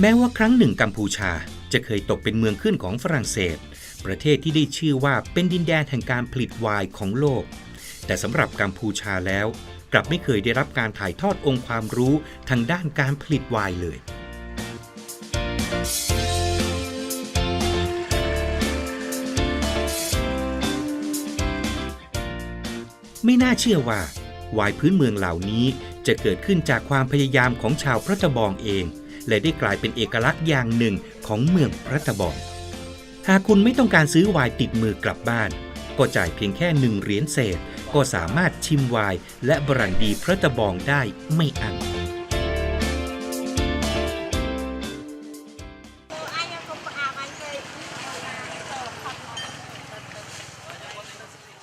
แม้ว่าครั้งหนึ่งกัมพูชาจะเคยตกเป็นเมืองขึ้นของฝรั่งเศส ประเทศที่ได้ชื่อว่าเป็นดินแดนแห่งการผลิตไวน์ของโลก แต่สำหรับกัมพูชาแล้ว กลับไม่เคยได้รับการถ่ายทอดองค์ความรู้ทางด้านการผลิตไวน์เลย ไม่น่าเชื่อว่าไวายพื้นเมืองเหล่านี้จะเกิดขึ้นจากความพยายามของชาวพระตะบองเอง และได้กลายเป็นเอกลักษณ์อย่างหนึ่งของเมืองพระตะบอง หากคุณไม่ต้องการซื้อวายติดมือกลับบ้าน ก็จ่ายเพียงแค่หนึ่งเหรียญเศษ ก็สามารถชิมวายและบรันดีพระตะบองได้ไม่อั้น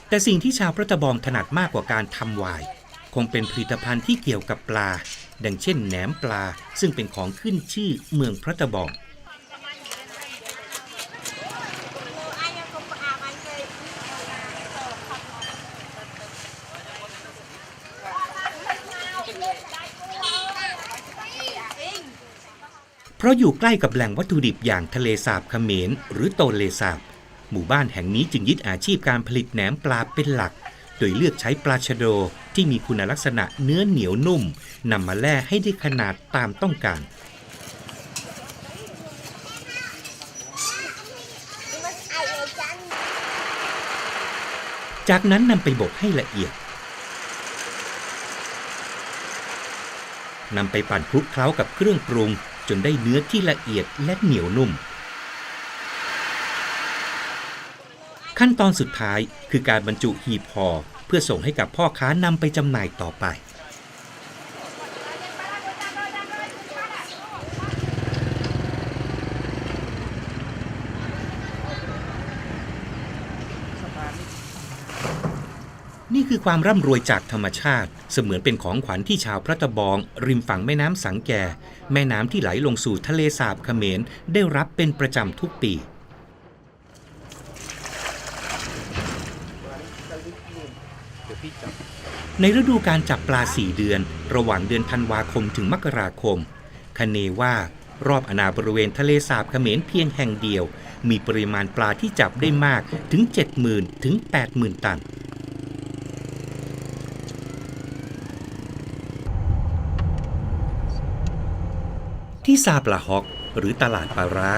แต่สิ่งที่ชาวพระตะบองถนัดมากกว่าการทำไวน์ คงเป็นผลิตภัณฑ์ที่เกี่ยวกับปลา ดังเช่นแหนมปลา ซึ่งเป็นของขึ้นชื่อเมืองพระตะบอง เพราะอยู่ใกล้กับแหล่งวัตถุดิบอย่างทะเลสาบเขมรหรือโตเลสาบ หมู่บ้านแห่งนี้จึงยึดอาชีพการผลิตแหนมปลาเป็นหลัก โดยเลือกใช้ปลาชะโด ที่มีคุณลักษณะเนื้อเหนียวนุ่มนำมาแล่ให้ได้ขนาดตามต้องการ จากนั้นนำไปบดให้ละเอียดนำไปปั่นคลุกเคล้ากับเครื่องปรุง จนได้เนื้อที่ละเอียดและเหนียวนุ่ม ขั้นตอนสุดท้ายคือการบรรจุหีบห่อ พื่อส่งให้กับพ่อค้านำไปจำหน่ายต่อไป นี่คือความร่ำรวยจากธรรมชาติ เสมือนเป็นของขวัญที่ชาวพระตะบอง ริมฝั่งแม่น้ำสังแก แม่น้ำที่ไหลลงสู่ทะเลสาบเขมรได้รับเป็นประจำทุกปี ในฤดูการจับปลาสี่เดือน ระหว่างเดือนธันวาคมถึงมกราคมคเนว่ารอบอาณาบริเวณทะเลสาบเขมรเพียงแห่งเดียว มีปริมาณปลาที่จับได้มากถึง 70,000 ถึง 80,000 ตัน ที่ซาปลาฮอกหรือตลาดปลาร้า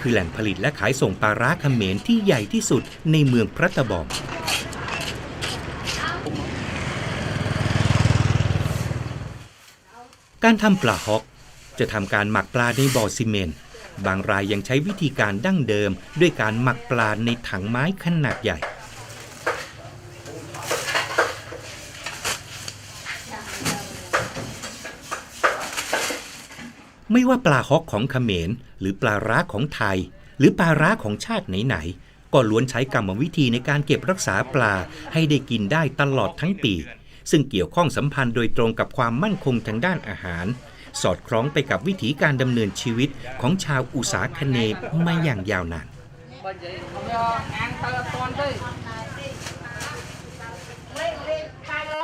คือแหล่งผลิตและขายส่งปลาร้าเขมรที่ใหญ่ที่สุดในเมืองพระตะบอง การทำปลาฮอกจะทำการหมักปลาในบ่อซีเมนต์บางรายยังใช้วิธีการดั้งเดิม ด้วยการหมักปลาในถังไม้ขนาดใหญ่ ไม่ว่าปลาฮอกของเขมร หรือปลาร้าของไทย หรือปลาร้าของชาติไหนๆก็ล้วนใช้กรรมวิธีในการเก็บรักษาปลาให้ได้กินได้ตลอดทั้งปี ซึ่งเกี่ยวข้องสัมพันธ์โดยตรงกับความมั่นคงทางด้านอาหาร สอดคล้องไปกับวิถีการดำเนินชีวิตของชาวอุษาคเนมาอย่างยาวนาน